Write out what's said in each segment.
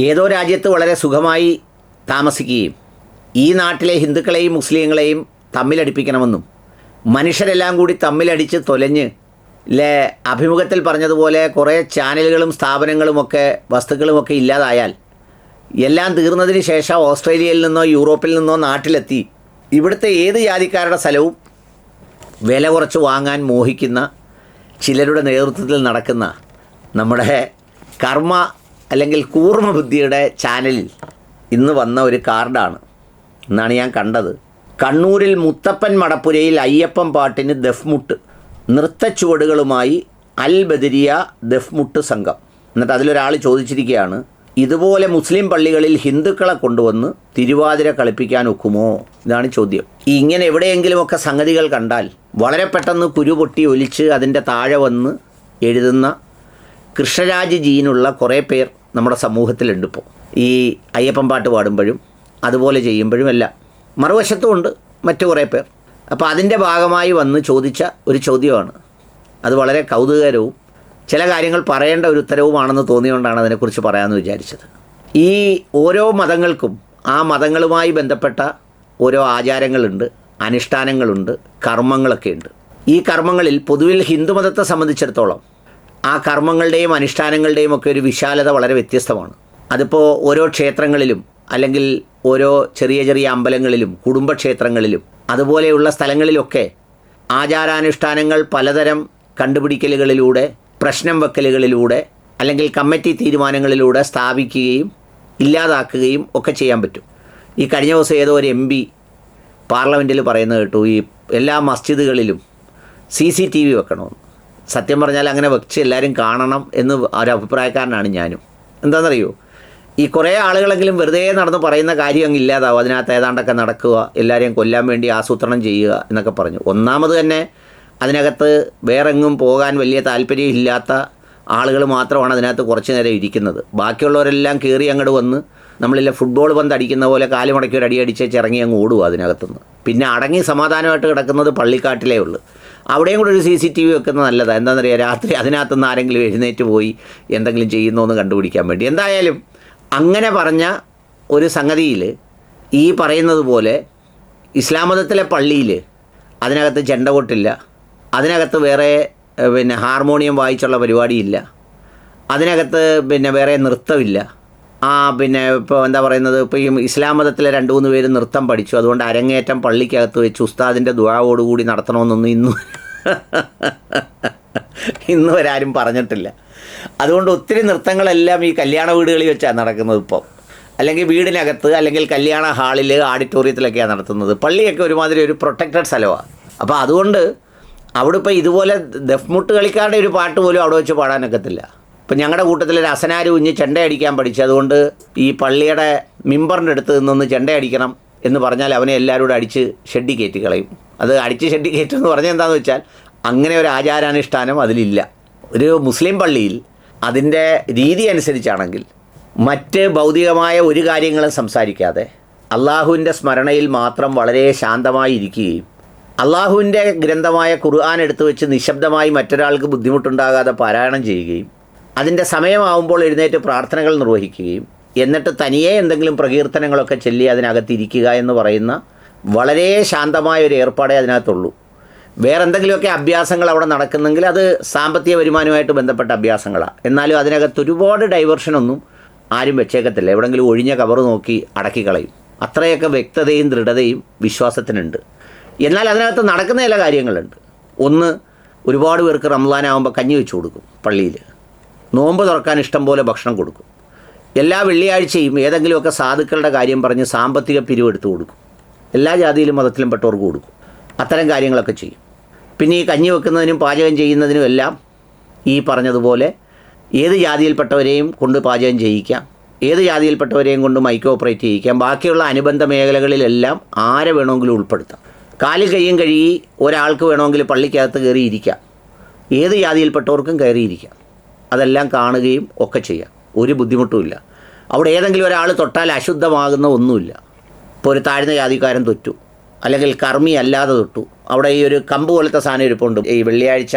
ഏതോ രാജ്യത്ത് വളരെ സുഖമായി താമസിക്കുകയും ഈ നാട്ടിലെ ഹിന്ദുക്കളെയും മുസ്ലിങ്ങളെയും തമ്മിലടിപ്പിക്കണമെന്നും മനുഷ്യരെല്ലാം കൂടി തമ്മിലടിച്ച് തൊലഞ്ഞ് ലെ അഭിമുഖത്തിൽ പറഞ്ഞതുപോലെ കുറേ ചാനലുകളും സ്ഥാപനങ്ങളുമൊക്കെ വസ്തുക്കളുമൊക്കെ ഇല്ലാതായാൽ എല്ലാം തീർന്നതിന് ശേഷം ഓസ്ട്രേലിയയിൽ നിന്നോ യൂറോപ്പിൽ നിന്നോ നാട്ടിലെത്തി ഇവിടുത്തെ ഏത് ജാതിക്കാരുടെ സ്ഥലവും വില കുറച്ച് വാങ്ങാൻ മോഹിക്കുന്ന ചിലരുടെ നേതൃത്വത്തിൽ നടക്കുന്ന നമ്മുടെ കർമ്മ അല്ലെങ്കിൽ കൂർമ്മ ബുദ്ധിയുടെ ചാനലിൽ ഇന്ന് വന്ന ഒരു കാർഡാണ്. എന്നാണ് ഞാൻ കണ്ടത്. കണ്ണൂരിൽ മുത്തപ്പൻ മടപ്പുരയിൽ അയ്യപ്പൻ പാട്ടിന് ദഫ്മുട്ട്. നൃത്തച്ചുവടുകളുമായി അൽ ബദരിയ ദഫ്മുട്ട് സംഘം. എന്നിട്ട് അതിലൊരാൾ ചോദിച്ചിരിക്കുകയാണ് ഇതുപോലെ മുസ്ലിം പള്ളികളിൽ ഹിന്ദുക്കളെ കൊണ്ടുവന്ന് തിരുവാതിര കളിപ്പിക്കാൻ ഒക്കുമോ? ഇതാണ് ചോദ്യം. ഇങ്ങനെ എവിടെയെങ്കിലുമൊക്കെ സംഗതികൾ കണ്ടാൽ വളരെ പെട്ടെന്ന് കുരുപൊട്ടി ഒലിച്ച് അതിന്റെ താഴെ വന്ന് എഴുതുന്ന കൃഷ്ണരാജ് ജീനുള്ള കുറേ പേർ നമ്മുടെ സമൂഹത്തിലുണ്ട് ഇപ്പോൾ ഈ അയ്യപ്പൻ പാട്ട് പാടുമ്പോഴും അതുപോലെ ചെയ്യുമ്പോഴും എല്ലാം മറുവശത്തും ഉണ്ട് മറ്റു കുറേ പേർ. അപ്പോൾ അതിന്റെ ഭാഗമായി വന്ന് ചോദിച്ച ഒരു ചോദ്യമാണ്. അത് വളരെ കൗതുകകരവും ചില കാര്യങ്ങൾ പറയേണ്ട ഒരു ഉത്തരവുമാണെന്ന് തോന്നിയുകൊണ്ടാണ് അതിനെക്കുറിച്ച് പറയാമെന്ന് വിചാരിച്ചത്. ഈ ഓരോ മതങ്ങൾക്കും ആ മതങ്ങളുമായി ബന്ധപ്പെട്ട ഓരോ ആചാരങ്ങളുണ്ട് അനുഷ്ഠാനങ്ങളുണ്ട് കർമ്മങ്ങളൊക്കെ ഉണ്ട് ഈ കർമ്മങ്ങളിൽ പൊതുവിൽ ഹിന്ദുമതത്തെ സംബന്ധിച്ചിടത്തോളം ആ കർമ്മങ്ങളുടെയും അനുഷ്ഠാനങ്ങളുടെയും ഒക്കെ ഒരു വിശാലത വളരെ വ്യത്യസ്തമാണ്. അതിപ്പോൾ ഓരോ ക്ഷേത്രങ്ങളിലും അല്ലെങ്കിൽ ഓരോ ചെറിയ ചെറിയ അമ്പലങ്ങളിലും കുടുംബക്ഷേത്രങ്ങളിലും അതുപോലെയുള്ള സ്ഥലങ്ങളിലൊക്കെ ആചാരാനുഷ്ഠാനങ്ങൾ പലതരം കണ്ടുപിടിക്കലുകളിലൂടെ പ്രശ്നം വെക്കലുകളിലൂടെ അല്ലെങ്കിൽ കമ്മിറ്റി തീരുമാനങ്ങളിലൂടെ സ്ഥാപിക്കുകയും ഇല്ലാതാക്കുകയും ഒക്കെ ചെയ്യാൻ പറ്റും. ഈ കഴിഞ്ഞ ദിവസം ഏതോ ഒരു എം പി പാർലമെന്റിൽ പറയുന്നത് കേട്ടു ഈ എല്ലാ മസ്ജിദുകളിലും സി സി ടി വി വെക്കണമെന്ന്. സത്യം പറഞ്ഞാൽ അങ്ങനെ വെച്ച് എല്ലാവരും കാണണം എന്ന് ഒരു അഭിപ്രായക്കാരനാണ് ഞാനും. എന്താണെന്നറിയോ? ഈ കുറേ ആളുകളെങ്കിലും വെറുതെ നടന്ന് പറയുന്ന കാര്യം അങ്ങ് ഇല്ലാതാവും. അതിനകത്ത് ഏതാണ്ടൊക്കെ നടക്കുക എല്ലാവരെയും കൊല്ലാൻ വേണ്ടി ആസൂത്രണം ചെയ്യുക എന്നൊക്കെ പറഞ്ഞു. ഒന്നാമത് തന്നെ അതിനകത്ത് വേറെങ്ങും പോകാൻ വലിയ താല്പര്യമില്ലാത്ത ആളുകൾ മാത്രമാണ് അതിനകത്ത് കുറച്ച് നേരം ഇരിക്കുന്നത്. ബാക്കിയുള്ളവരെല്ലാം കയറി അങ്ങോട്ട് വന്ന് നമ്മളില്ല ഫുട്ബോൾ പന്ത് അടിക്കുന്ന പോലെ കാൽ മടക്കി ഒരു അടി ഇറങ്ങി അങ്ങ് ഓടുക അതിനകത്തുനിന്ന്. പിന്നെ അടങ്ങി സമാധാനമായിട്ട് കിടക്കുന്നത് പള്ളിക്കാട്ടിലേ ഉള്ളൂ. അവിടെയും കൂടെ ഒരു സി സി ടി വി വെക്കുന്നത് നല്ലതാണ് എന്താണെന്നറിയാം? രാത്രി അതിനകത്തുനിന്ന് ആരെങ്കിലും എഴുന്നേറ്റ് പോയി എന്തെങ്കിലും ചെയ്യുന്നോ എന്ന് കണ്ടുപിടിക്കാൻ വേണ്ടി. എന്തായാലും അങ്ങനെ പറഞ്ഞ ഒരു സംഗതിയിൽ ഈ പറയുന്നത് പോലെ ഇസ്ലാം മതത്തിലെ പള്ളിയിൽ അതിനകത്ത് ചെണ്ട കൊട്ടില്ല അതിനകത്ത് വേറെ പിന്നെ ഹാർമോണിയം വായിച്ചുള്ള പരിപാടിയില്ല. അതിനകത്ത് പിന്നെ വേറെ നൃത്തമില്ല. ആ പിന്നെ ഇപ്പോൾ എന്താ പറയുന്നത്? ഇപ്പോൾ ഈ ഇസ്ലാം മതത്തിലെ രണ്ട് മൂന്ന് പേര് നൃത്തം പഠിച്ചു. അതുകൊണ്ട് അരങ്ങേറ്റം പള്ളിക്കകത്ത് വെച്ച് ഉസ്താദിന്റെ ദുഴാവോടുകൂടി നടത്തണമെന്നൊന്നും ഇന്നും ഇന്ന് വരെ ആരും പറഞ്ഞിട്ടില്ല. അതുകൊണ്ട് ഒത്തിരി നൃത്തങ്ങളെല്ലാം ഈ കല്യാണ വീടുകളിൽ വെച്ചാണ് നടക്കുന്നത് ഇപ്പം. അല്ലെങ്കിൽ വീടിനകത്ത് അല്ലെങ്കിൽ കല്യാണ ഹാളിൽ ഓഡിറ്റോറിയത്തിലൊക്കെയാണ് നടത്തുന്നത്. പള്ളിയൊക്കെ ഒരുമാതിരി ഒരു പ്രൊട്ടക്റ്റഡ് സ്ഥലമാണ് അപ്പോൾ അതുകൊണ്ട് അവിടെ ഇപ്പോൾ ഇതുപോലെ ദഫ്മുട്ട് കളിക്കാരുടെ ഒരു പാട്ട് പോലും അവിടെ വെച്ച് പാടാനൊക്കത്തില്ല ഇപ്പം ഞങ്ങളുടെ കൂട്ടത്തിൽ ഒരു അസനാര് കുഞ്ഞ് ചെണ്ടയടിക്കാൻ പഠിച്ചു അതുകൊണ്ട് ഈ പള്ളിയുടെ മിമ്പറിന്റെ അടുത്ത് നിന്നൊന്ന് ചെണ്ടയടിക്കണം എന്ന് പറഞ്ഞാൽ അവനെ എല്ലാവരും കൂടെ അടിച്ച് ഷെഡി കയറ്റി കളയും. അത് അടിച്ച് ഷെഡി കയറ്റും എന്ന് പറഞ്ഞാൽ എന്താണെന്ന് വെച്ചാൽ അങ്ങനെ ഒരു ആചാരാനുഷ്ഠാനം അതിലില്ല. ഒരു മുസ്ലിം പള്ളിയിൽ അതിന്റെ രീതി അനുസരിച്ചാണെങ്കിൽ മറ്റ് ഭൗതികമായ ഒരു കാര്യങ്ങളും സംസാരിക്കാതെ അള്ളാഹുവിന്റെ സ്മരണയിൽ മാത്രം വളരെ ശാന്തമായി ഇരിക്കുകയും അള്ളാഹുവിന്റെ ഗ്രന്ഥമായ ഖുർആൻ എടുത്തു വെച്ച് നിശബ്ദമായി മറ്റൊരാൾക്ക് ബുദ്ധിമുട്ടുണ്ടാകാതെ പാരായണം ചെയ്യുകയും അതിന്റെ സമയമാവുമ്പോൾ എഴുന്നേറ്റ് പ്രാർത്ഥനകൾ നിർവഹിക്കുകയും എന്നിട്ട് തനിയെ എന്തെങ്കിലും പ്രകീർത്തനങ്ങളൊക്കെ ചൊല്ലി അതിനകത്തിരിക്കുക എന്ന് പറയുന്ന വളരെ ശാന്തമായ ഒരു ഏർപ്പാടേ അതിനകത്തുള്ളൂ. വേറെ എന്തെങ്കിലുമൊക്കെ അഭ്യാസങ്ങൾ അവിടെ നടക്കുന്നെങ്കിൽ അത് സാമ്പത്തിക വരുമാനവുമായിട്ട് ബന്ധപ്പെട്ട അഭ്യാസങ്ങളാണ് എന്നാലും അതിനകത്ത് ഒരുപാട് ഡൈവേർഷനൊന്നും ആരും വെച്ചേക്കത്തില്ല. എവിടെങ്കിലും ഒഴിഞ്ഞ കവർ നോക്കി അടക്കി കളയും. അത്രയൊക്കെ വ്യക്തതയും ദൃഢതയും വിശ്വാസത്തിനുണ്ട്. എന്നാൽ അതിനകത്ത് നടക്കുന്ന ചില കാര്യങ്ങളുണ്ട്. ഒന്ന് ഒരുപാട് പേർക്ക് റംലാനാവുമ്പോൾ കഞ്ഞി വെച്ച് കൊടുക്കും പള്ളിയിൽ നോമ്പ് തുറക്കാൻ ഇഷ്ടം പോലെ ഭക്ഷണം കൊടുക്കും. എല്ലാ വെള്ളിയാഴ്ചയും ഏതെങ്കിലുമൊക്കെ സാധുക്കളുടെ കാര്യം പറഞ്ഞ് സാമ്പത്തിക പിരിവെടുത്ത് കൊടുക്കും. എല്ലാ ജാതിയിലും മതത്തിലും പെട്ടവർക്ക് കൊടുക്കും. അത്തരം കാര്യങ്ങളൊക്കെ ചെയ്യും. പിന്നെ ഈ കഞ്ഞി വെക്കുന്നതിനും പാചകം ചെയ്യുന്നതിനും എല്ലാം ഈ പറഞ്ഞതുപോലെ ഏത് ജാതിയിൽപ്പെട്ടവരെയും കൊണ്ട് പാചകം ചെയ്യിക്കാം. ഏത് ജാതിയിൽപ്പെട്ടവരെയും കൊണ്ട് മൈക്ക് ഓപ്പറേറ്റ് ചെയ്യിക്കാം. ബാക്കിയുള്ള അനുബന്ധ മേഖലകളിലെല്ലാം ആരെ വേണമെങ്കിലും ഉൾപ്പെടുത്താം. കാലിൽ കയ്യും കഴുകി ഒരാൾക്ക് വേണമെങ്കിൽ പള്ളിക്കകത്ത് കയറിയിരിക്കാം ഏത് ജാതിയിൽപ്പെട്ടവർക്കും കയറിയിരിക്കാം അതെല്ലാം കാണുകയും ഒക്കെ ചെയ്യാം. ഒരു ബുദ്ധിമുട്ടുമില്ല. അവിടെ ഏതെങ്കിലും ഒരാൾ തൊട്ടാൽ അശുദ്ധമാകുന്ന ഒന്നുമില്ല. ഇപ്പോൾ ഒരു താഴ്ന്ന ജാതിക്കാരൻ തൊറ്റു. അല്ലെങ്കിൽ കർമ്മി അല്ലാതെ തൊട്ടു. അവിടെ ഈ ഒരു കമ്പ് പോലത്തെ സാധനം ഇരിപ്പുണ്ട്. ഈ വെള്ളിയാഴ്ച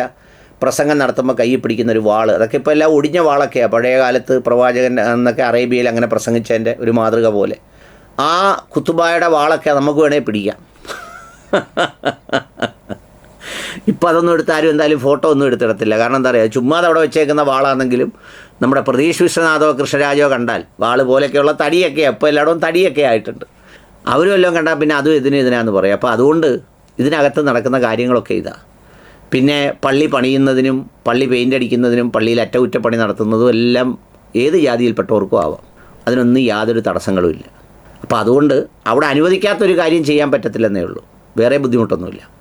പ്രസംഗം നടത്തുമ്പോൾ കൈ പിടിക്കുന്ന ഒരു വാൾ. അതൊക്കെ ഇപ്പോൾ എല്ലാം ഒടിഞ്ഞ വാളൊക്കെയാണ് പഴയ കാലത്ത് പ്രവാചകൻ എന്നൊക്കെ അറേബ്യയിൽ അങ്ങനെ പ്രസംഗിച്ചതിന്റെ ഒരു മാതൃക പോലെ. ആ കുത്തുബായുടെ വാളൊക്കെ നമുക്ക് വേണേൽ പിടിക്കാം. ഇപ്പം അതൊന്നും എടുത്താലും എന്തായാലും ഫോട്ടോ ഒന്നും എടുത്തിടത്തില്ല. കാരണം എന്താ പറയുക ചുമ്മാതെ അവിടെ വെച്ചേക്കുന്ന വാളാണെങ്കിലും നമ്മുടെ പ്രതീഷ് വിശ്വനാഥോ കൃഷ്ണരാജോ കണ്ടാൽ വാൾ പോലെയൊക്കെയുള്ള തടിയൊക്കെ അപ്പോൾ എല്ലായിടവും തടിയൊക്കെ ആയിട്ടുണ്ട്. അവരും എല്ലാം കണ്ടാൽ പിന്നെ അതും ഇതിനും ഇതിനാന്ന് പറയും. അപ്പോൾ അതുകൊണ്ട് ഇതിനകത്ത് നടക്കുന്ന കാര്യങ്ങളൊക്കെ ഇതാ. പിന്നെ പള്ളി പണിയുന്നതിനും പള്ളി പെയിന്റ് അടിക്കുന്നതിനും പള്ളിയിൽ അറ്റകുറ്റപ്പണി നടത്തുന്നതും എല്ലാം ഏത് ജാതിയിൽപ്പെട്ടവർക്കും ആവാം. അതിനൊന്നും യാതൊരു തടസ്സങ്ങളുമില്ല. അപ്പോൾ അതുകൊണ്ട് അവിടെ അനുവദിക്കാത്തൊരു കാര്യം ചെയ്യാൻ പറ്റത്തില്ലെന്നേ ഉള്ളൂ. വേറെ ബുദ്ധിമുട്ടൊന്നുമില്ല.